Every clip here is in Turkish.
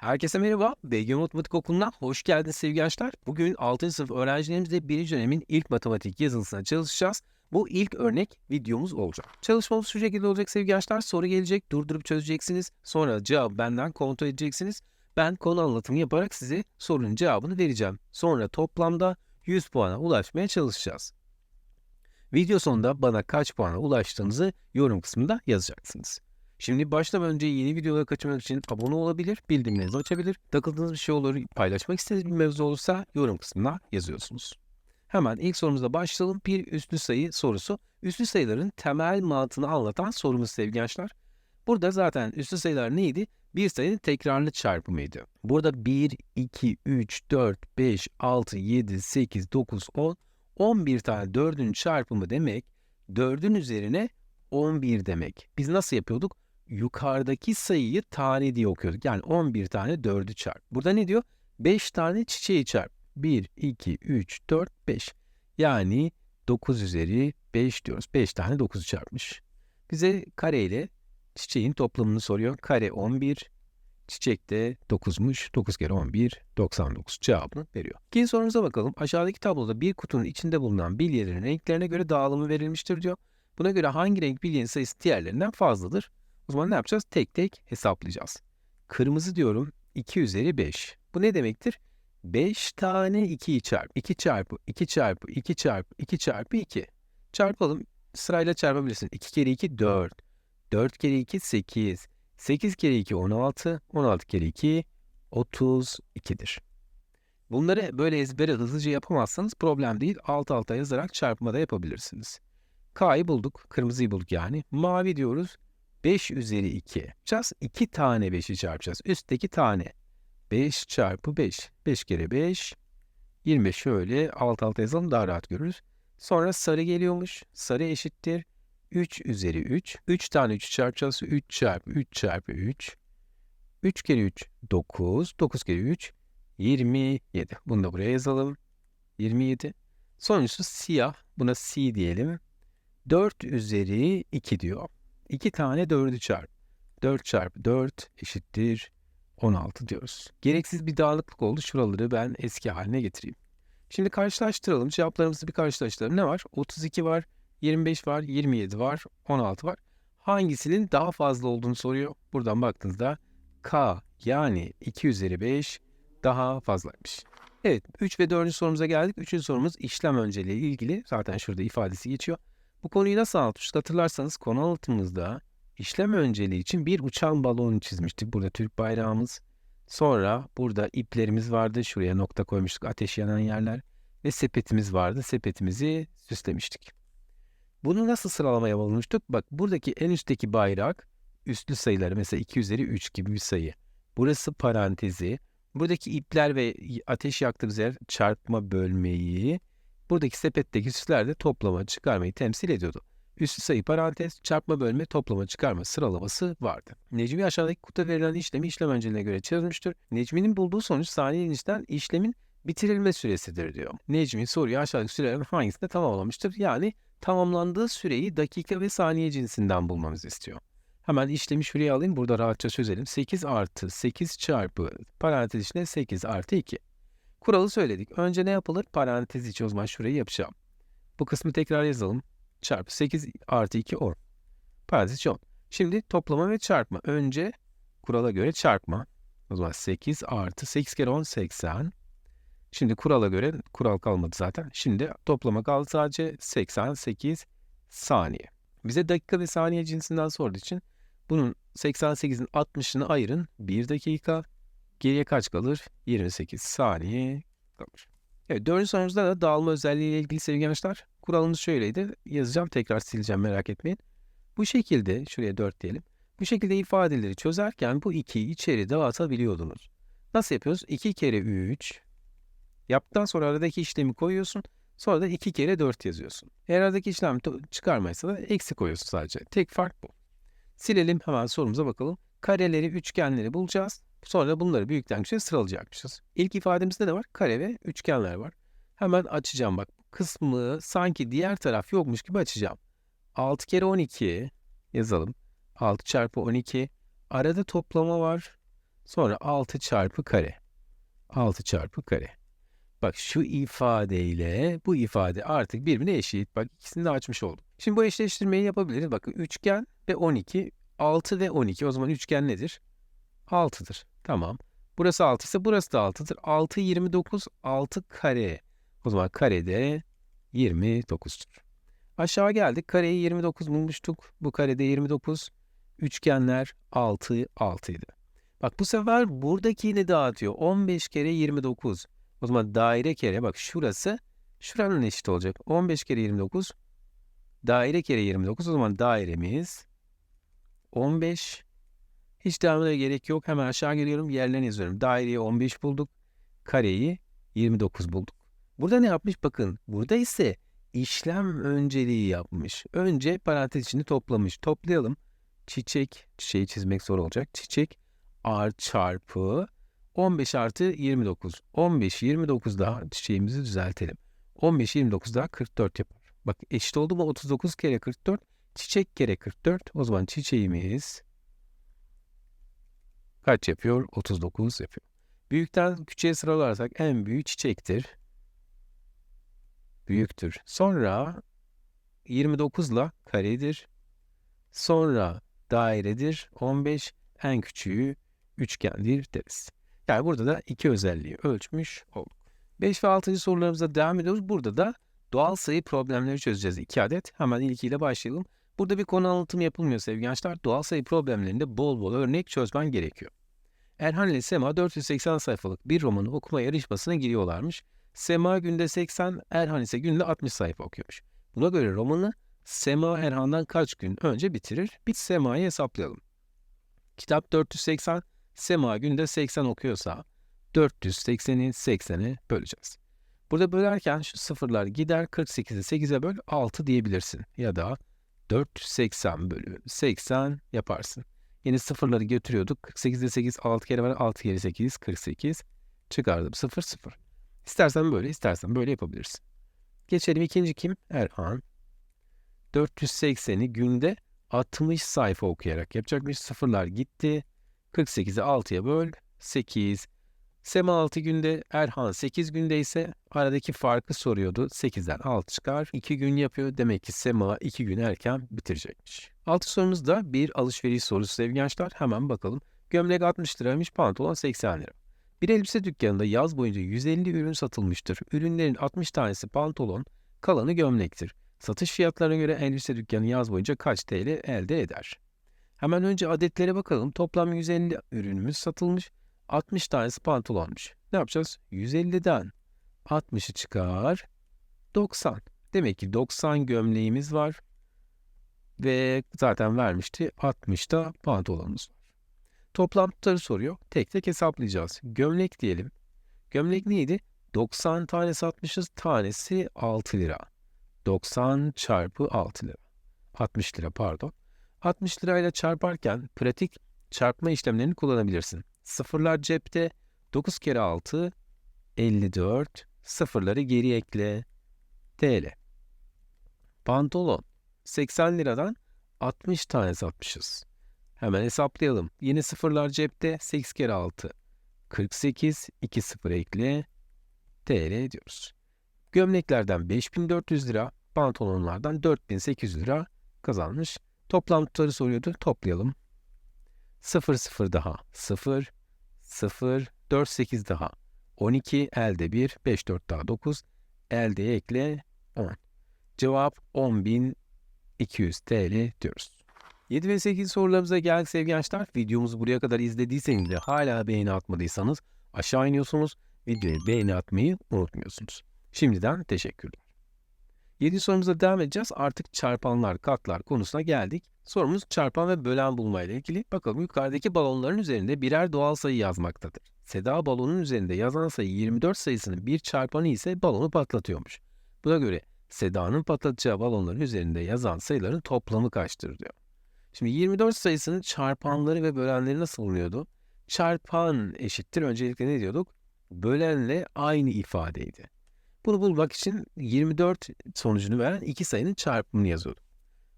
Herkese merhaba. BG Matematik Okulu'na hoş geldiniz sevgili gençler. Bugün 6. sınıf öğrencilerimizle 1. dönemin ilk matematik yazılısına çalışacağız. Bu ilk örnek videomuz olacak. Çalışmamız şu şekilde olacak sevgili gençler. Soru gelecek, durdurup çözeceksiniz. Sonra cevabı benden kontrol edeceksiniz. Ben konu anlatımı yaparak size sorunun cevabını vereceğim. Sonra toplamda 100 puana ulaşmaya çalışacağız. Video sonunda bana kaç puana ulaştığınızı yorum kısmında yazacaksınız. Şimdi başlamadan önce yeni videoları kaçırmak için abone olabilir, bildirimlerinizi açabilir. Takıldığınız bir şey olur, paylaşmak istediğiniz bir mevzu olursa yorum kısmına yazıyorsunuz. Hemen ilk sorumuza başlayalım. Bir üslü sayı sorusu. Üslü sayıların temel mantığını anlatan sorumuz sevgili gençler. Burada zaten üslü sayılar neydi? Bir sayının tekrarlı çarpımıydı. Burada 1, 2, 3, 4, 5, 6, 7, 8, 9, 10, 11 tane 4'ün çarpımı demek 4'ün üzerine 11 demek. Biz nasıl yapıyorduk? Yukarıdaki sayıyı tane diye okuyorduk. Yani 11 tane 4'ü çarp. Burada ne diyor? 5 tane çiçeği çarp. 1, 2, 3, 4, 5. Yani 9 üzeri 5 diyoruz. 5 tane 9'u çarpmış. Bize kare ile çiçeğin toplamını soruyor. Kare 11, çiçek de 9'muş. 9 kere 11, 99 cevabını veriyor. İkinci sorumuza bakalım. Aşağıdaki tabloda bir kutunun içinde bulunan bilyelerin renklerine göre dağılımı verilmiştir diyor. Buna göre hangi renk bilyenin sayısı diğerlerinden fazladır? O zaman ne yapacağız? Tek tek hesaplayacağız. Kırmızı diyorum 2 üzeri 5. Bu ne demektir? 5 tane 2'yi çarp. 2 çarpı 2 çarpı 2 çarpı 2 çarpı 2. Çarpalım. Sırayla çarpabilirsin. 2 kere 2 4. 4 kere 2 8. 8 kere 2 16. 16 kere 2 32'dir. Bunları böyle ezbere hızlıca yapamazsanız problem değil. Alt alta yazarak çarpmada yapabilirsiniz. K'yı bulduk. Kırmızıyı bulduk yani. Mavi diyoruz. 5 üzeri 2 yapacağız. 2 tane 5'i çarpacağız. Üstteki tane. 5 çarpı 5. 5 kere 5. 25 şöyle alt alta yazalım daha rahat görürüz. Sonra sarı geliyormuş. Sarı eşittir. 3 üzeri 3. 3 tane 3 çarpacağız. 3 çarpı 3 çarpı 3. 3 kere 3 9. 9 kere 3 27. Bunu da buraya yazalım. 27. Sonuncusu siyah. Buna C diyelim. 4 üzeri 2 diyor. 2 tane 4'ü çarp. 4 çarpı 4 eşittir 16 diyoruz. Gereksiz bir dağınıklık oldu. Şuraları ben eski haline getireyim. Şimdi karşılaştıralım. Cevaplarımızı bir karşılaştıralım. Ne var? 32 var, 25 var, 27 var, 16 var. Hangisinin daha fazla olduğunu soruyor. Buradan baktığınızda K yani 2 üzeri 5 daha fazlaymış. Evet 3 ve 4. sorumuza geldik. 3. sorumuz işlem önceliği ilgili. Zaten şurada ifadesi geçiyor. Bu konuyu nasıl anlatmıştık hatırlarsanız konu anlatımımızda işlem önceliği için bir uçan balon çizmiştik. Burada Türk bayrağımız. Sonra burada iplerimiz vardı. Şuraya nokta koymuştuk ateş yanan yerler. Ve sepetimiz vardı. Sepetimizi süslemiştik. Bunu nasıl sıralamaya bulmuştuk? Bak buradaki en üstteki bayrak üstlü sayıları mesela 2 üzeri 3 gibi bir sayı. Burası parantezi. Buradaki ipler ve ateş yaktığımız yer çarpma bölmeyi Buradaki sepetteki süsler de toplama çıkarmayı temsil ediyordu. Üstü sayı parantez, çarpma bölme, toplama çıkarma sıralaması vardı. Necmi aşağıdaki kutuda verilen işlemi işlem önceliğine göre çözmüştür. Necmi'nin bulduğu sonuç saniye inişten işlemin bitirilme süresidir diyor. Necmi soruyu aşağıdaki sürelerin hangisinde tamamlamıştır? Yani tamamlandığı süreyi dakika ve saniye cinsinden bulmamızı istiyor. Hemen işlemi şuraya alayım. Burada rahatça çözelim. 8 artı 8 çarpı parantez içinde 8 artı 2. Kuralı söyledik. Önce ne yapılır? Parantez içi o zaman şurayı yapacağım. Bu kısmı tekrar yazalım. Çarpı 8 artı 2 10. Parantez içi 10. Şimdi toplama ve çarpma. Önce kurala göre çarpma. O zaman 8 artı 8 kere 10 80. Şimdi kurala göre kural kalmadı zaten. Şimdi toplama kaldı sadece 88 saniye. Bize dakika ve saniye cinsinden sorduğu için bunun 88'in 60'ını ayırın. 1 dakika Geriye kaç kalır? 28 saniye kalır. Evet dördüncü sorumuzda da dağılma özelliği ile ilgili sevgili gençler. Kuralımız şöyleydi. Yazacağım tekrar sileceğim merak etmeyin. Bu şekilde şuraya 4 diyelim. Bu şekilde ifadeleri çözerken bu 2'yi içeri dağıtabiliyordunuz. Nasıl yapıyoruz? 2 kere 3 yaptıktan sonra aradaki işlemi koyuyorsun. Sonra da 2 kere 4 yazıyorsun. Eğer aradaki işlem çıkarmaysa da eksi koyuyorsun sadece. Tek fark bu. Silelim hemen sorumuza bakalım. Kareleri, üçgenleri bulacağız. Sonra bunları büyükten küçüğe sıralayacakmışız. İlk ifademizde de var? Kare ve üçgenler var. Hemen açacağım bak. Kısmı sanki diğer taraf yokmuş gibi açacağım. 6 kere 12 yazalım. 6 çarpı 12. Arada toplama var. Sonra 6 çarpı kare. 6 çarpı kare. Bak şu ifadeyle bu ifade artık birbirine eşit. Bak ikisini de açmış oldum. Şimdi bu eşleştirmeyi yapabiliriz. Bakın üçgen ve 12. 6 ve 12. O zaman üçgen nedir? 6'dır. Tamam. Burası 6 ise burası da 6'dır. 6, 29, 6 kare. O zaman karede 29'dur. Aşağı geldik. Kareyi 29 bulmuştuk. Bu karede 29. Üçgenler 6, 6 idi. Bak bu sefer buradakini dağıtıyor. 15 kere 29. O zaman daire kere bak şurası şuranın eşit olacak. 15 kere 29 daire kere 29 o zaman dairemiz 15 hiç devamına gerek yok. Hemen aşağı geliyorum. Yerlerine yazıyorum. Daireyi 15 bulduk. Kareyi 29 bulduk. Burada ne yapmış? Bakın burada ise işlem önceliği yapmış. Önce parantez içinde toplamış. Toplayalım. Çiçek, çiçeği çizmek zor olacak. Çiçek r çarpı 15 artı 29. 15, 29 daha çiçeğimizi düzeltelim. 15, 29 daha 44 yapar. Bak eşit oldu mu 39 kere 44? Çiçek kere 44. O zaman çiçeğimiz kaç yapıyor? 39 yapıyor. Büyükten küçüğe sıralarsak en büyük çiçektir. Büyüktür. Sonra 29 ile karedir. Sonra dairedir. 15 en küçüğü üçgendir deriz. Yani burada da iki özelliği ölçmüş olduk. 5 ve 6. sorularımıza devam ediyoruz. Burada da doğal sayı problemleri çözeceğiz. 2 adet. Hemen ilkiyle başlayalım. Burada bir konu anlatımı yapılmıyor sevgili gençler. Doğal sayı problemlerinde bol bol örnek çözmen gerekiyor. Erhan ile Sema 480 sayfalık bir romanı okuma yarışmasına giriyorlarmış. Sema günde 80, Erhan ise günde 60 sayfa okuyormuş. Buna göre romanı Sema Erhan'dan kaç gün önce bitirir? Bir Sema'yı hesaplayalım. Kitap 480, Sema günde 80 okuyorsa 480'i 80'e böleceğiz. Burada bölerken şu sıfırlar gider 48'i 8'e böl 6 diyebilirsin. Ya da 480 bölü 80 yaparsın. Yine sıfırları götürüyorduk. 48'de 8 6 kere var 6 kere 8 48 çıkardım 0 0. İstersen böyle istersen böyle yapabilirsin. Geçelim ikinci kim? Erhan. 480'i günde 60 sayfa okuyarak yapacakmış. Sıfırlar gitti. 48'i 6'ya böl. 8. Sema 6 günde, Erhan 8 günde ise aradaki farkı soruyordu. 8'den 6 çıkar. 2 gün yapıyor. Demek ki Sema 2 gün erken bitirecekmiş. Altı sorumuzda bir alışveriş sorusu sevgili gençler. Hemen bakalım. Gömlek 60 liraymış, pantolon 80 lira. Bir elbise dükkanında yaz boyunca 150 ürün satılmıştır. Ürünlerin 60 tanesi pantolon, kalanı gömlektir. Satış fiyatlarına göre elbise dükkanı yaz boyunca kaç TL elde eder? Hemen önce adetlere bakalım. Toplam 150 ürünümüz satılmış. 60 tanesi pantolonmuş. Ne yapacağız? 150'den 60'ı çıkar. 90. Demek ki 90 gömleğimiz var. Ve zaten vermişti. 60 da pantolonumuz var. Toplam tutarı soruyor. Tek tek hesaplayacağız. Gömlek diyelim. Gömlek neydi? 90 tane satmışız. Tanesi 6 lira. 90 çarpı 6 lira. 60 lira pardon. 60 lirayla çarparken pratik çarpma işlemlerini kullanabilirsin. Sıfırlar cepte 9 kere 6 54 sıfırları geri ekle TL. Pantolon 80 liradan 60 tane satmışız. Hemen hesaplayalım. Yeni sıfırlar cepte 8 kere 6 48 2 sıfır ekle TL diyoruz. Gömleklerden 5400 lira, pantolonlardan 4800 lira kazanmış. Toplam tutarı soruyordu. Toplayalım. 0 0 daha 0 0 4 8 daha 12 elde 1 5 4 daha 9 elde ekle 10. Cevap 10.200 TL diyoruz. 7 ve 8 sorularımıza geldik sevgili gençler. Videomuzu buraya kadar izlediyseniz de hala beğeni atmadıysanız aşağı iniyorsunuz. Videoya beğeni atmayı unutmuyorsunuz. Şimdiden teşekkürler. 7 sorumuza devam edeceğiz. Artık çarpanlar, katlar konusuna geldik. Sorumuz çarpan ve bölen bulmayla ilgili. Bakalım yukarıdaki balonların üzerinde birer doğal sayı yazmaktadır. Seda balonun üzerinde yazan sayı 24 sayısının bir çarpanı ise balonu patlatıyormuş. Buna göre Seda'nın patlatacağı balonların üzerinde yazan sayıların toplamı kaçtır diyor. Şimdi 24 sayısının çarpanları ve bölenleri nasıl bulunuyordu? Çarpan eşittir. Öncelikle ne diyorduk? Bölenle aynı ifadeydi. Bunu bulmak için 24 sonucunu veren iki sayının çarpımını yazıyorduk.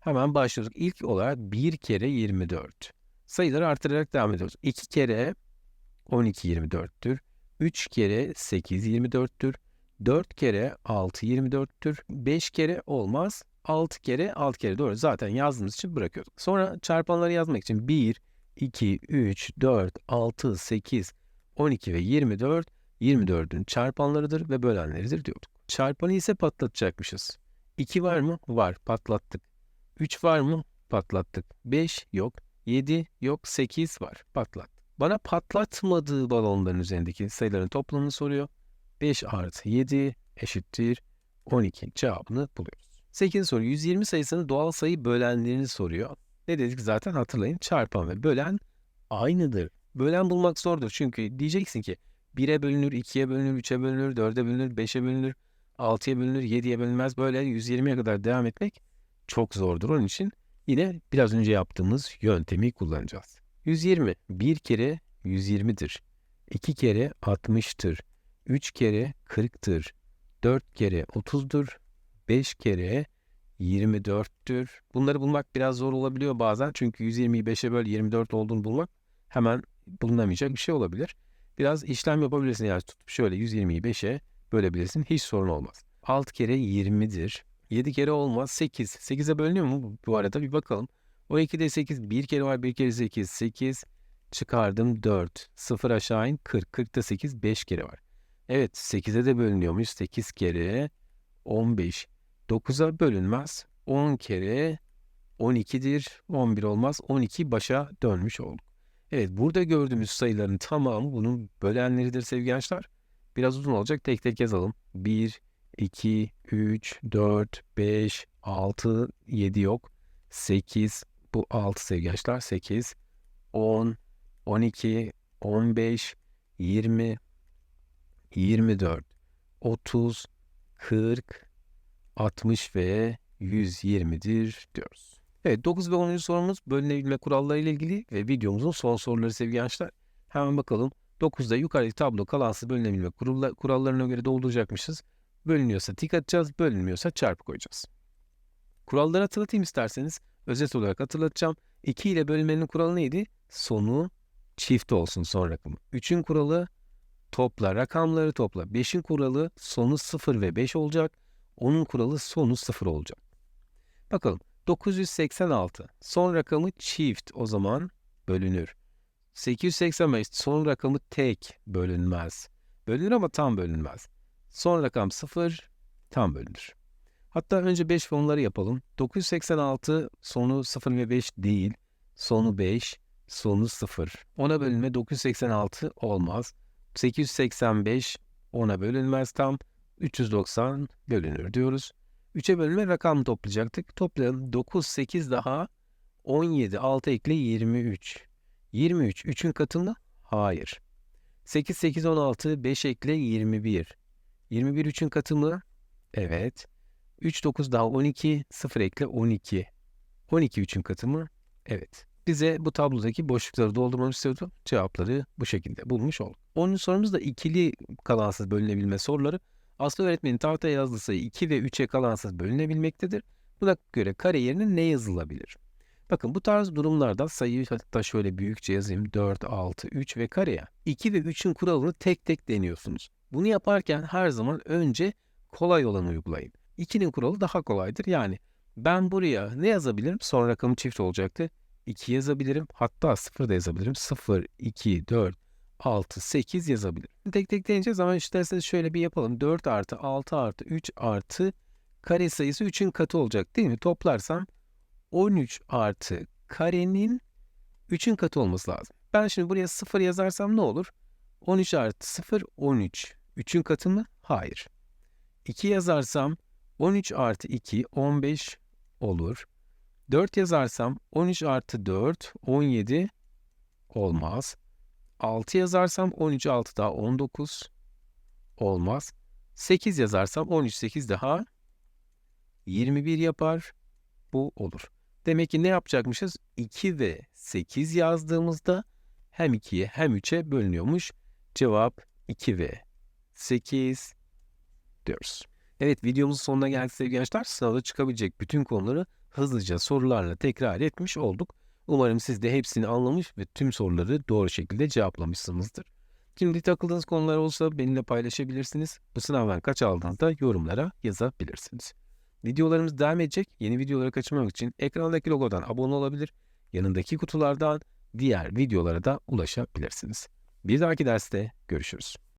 Hemen başlıyorduk. İlk olarak 1 kere 24. Sayıları artırarak devam ediyoruz. 2 kere 12 24'tür. 3 kere 8 24'tür. 4 kere 6 24'tür. 5 kere olmaz. 6 kere 6 kere doğru. Zaten yazdığımız için bırakıyorduk. Sonra çarpanları yazmak için 1, 2, 3, 4, 6, 8, 12 ve 24 24'ün çarpanlarıdır ve bölenleridir diyorduk. Çarpanı ise patlatacakmışız. 2 var mı? Var. Patlattık. 3 var mı? Patlattık. 5 yok. 7 yok. 8 var. Patlat. Bana patlatmadığı balonların üzerindeki sayıların toplamını soruyor. 5 artı 7 eşittir 12 cevabını buluyoruz. 8 soru 120 sayısının doğal sayı bölenlerini soruyor. Ne dedik zaten hatırlayın çarpan ve bölen aynıdır. Bölen bulmak zordur çünkü diyeceksin ki 1'e bölünür, 2'ye bölünür, 3'e bölünür, 4'e bölünür, 5'e bölünür, 6'ya bölünür, 7'ye bölünmez. Böyle 120'ye kadar devam etmek çok zordur. Onun için yine biraz önce yaptığımız yöntemi kullanacağız. 120 bir kere 120'dir. 2 kere 60'tır. 3 kere 40'tır. 4 kere 30'dur. 5 kere 24'tür. Bunları bulmak biraz zor olabiliyor bazen. Çünkü 120'yi 5'e böl 24 olduğunu bulmak hemen bulunamayacak bir şey olabilir. Biraz işlem yapabilirsin yani tutup şöyle 120'yi 5'e bölebilirsin. Hiç sorun olmaz. 6 kere 20'dir. 7 kere olmaz 8. 8'e bölünüyor mu bu arada bir bakalım. O 2'de 8 bir kere var bir kere 8. 8 çıkardım 4. 0 aşağı in 40. 40'ta 8 5 kere var. Evet 8'e de bölünüyormuş. 8 kere 15. 9'a bölünmez. 10 kere 12'dir. 11 olmaz. 12 başa dönmüş olduk. Evet burada gördüğümüz sayıların tamamı bunun bölenleridir sevgili gençler. Biraz uzun olacak tek tek yazalım. 1, 2, 3, 4, 5, 6, 7 yok. 8, bu 6 sevgili gençler. 8, 10, 12, 15, 20, 24, 30, 40, 60 ve 120'dir diyoruz. Evet 9 ve 10. sorumuz bölünebilme kuralları ile ilgili ve videomuzun son soruları sevgili gençler. Hemen bakalım. 9'da yukarıdaki tablo kalansız bölünebilme kurallarına göre dolduracakmışız. Bölünüyorsa tik atacağız, bölünmüyorsa çarpı koyacağız. Kuralları hatırlatayım isterseniz. Özet olarak hatırlatacağım. 2 ile bölünmenin kuralı neydi? Sonu çift olsun son rakamı. 3'ün kuralı topla, rakamları topla. 5'in kuralı sonu 0 ve 5 olacak. Onun kuralı sonu 0 olacak. Bakalım 986 son rakamı çift o zaman bölünür. 885 son rakamı tek bölünmez. Bölünür ama tam bölünmez. Son rakam 0 tam bölünür. Hatta önce 5 ve onları yapalım. 986 sonu 0 ve 5 değil. Sonu 5, sonu 0. Ona bölünme 986 olmaz. 885 ona bölünmez tam. 390 bölünür diyoruz. 3'e bölünme rakam toplayacaktık. Toplayalım. 9, 8 daha 17, 6 ekle 23. 23 3'ün katı mı? Hayır. 8, 8, 16, 5 ekle 21. 21 3'ün katı mı? Evet. 3, 9 daha 12, 0 ekle 12. 12 3'ün katı mı? Evet. Bize bu tablodaki boşlukları doldurmamı istiyordu. Cevapları bu şekilde bulmuş olduk. 10. sorumuz da ikili kalansız bölünebilme soruları. Aslı öğretmenin tahtaya yazdığı sayı 2 ve 3'e kalansız bölünebilmektedir. Buna göre kare yerine ne yazılabilir? Bakın bu tarz durumlarda sayıyı hatta şöyle büyükçe yazayım. 4, 6, 3 ve kareye. 2 ve 3'ün kuralını tek tek deniyorsunuz. Bunu yaparken her zaman önce kolay olanı uygulayın. 2'nin kuralı daha kolaydır. Yani ben buraya ne yazabilirim? Son rakamı çift olacaktı. 2 yazabilirim. Hatta 0 da yazabilirim. 0, 2, 4, 6, 8 yazabilirim. Tek tek deneyeceğiz ama isterseniz şöyle bir yapalım. 4 artı 6 artı 3 artı kare sayısı 3'ün katı olacak değil mi? Toplarsam 13 artı karenin 3'ün katı olması lazım. Ben şimdi buraya 0 yazarsam ne olur? 13 artı 0 13. 3'ün katı mı? Hayır. 2 yazarsam 13 artı 2 15 olur. 4 yazarsam 13 artı 4 17 olmaz. 6 yazarsam 13 6 daha 19 olmaz. 8 yazarsam 13 8 daha 21 yapar. Bu olur. Demek ki ne yapacakmışız? 2 ve 8 yazdığımızda hem 2'ye hem 3'e bölünüyormuş. Cevap 2 ve 8 diyoruz. Evet videomuzun sonuna geldik sevgili gençler. Sınavda çıkabilecek bütün konuları hızlıca sorularla tekrar etmiş olduk. Umarım siz de hepsini anlamış ve tüm soruları doğru şekilde cevaplamışsınızdır. Şimdi takıldığınız konular olsa benimle paylaşabilirsiniz. Bu sınavdan kaç aldığınızı da yorumlara yazabilirsiniz. Videolarımız devam edecek. Yeni videoları kaçırmamak için ekrandaki logodan abone olabilir. Yanındaki kutulardan diğer videolara da ulaşabilirsiniz. Bir dahaki derste görüşürüz.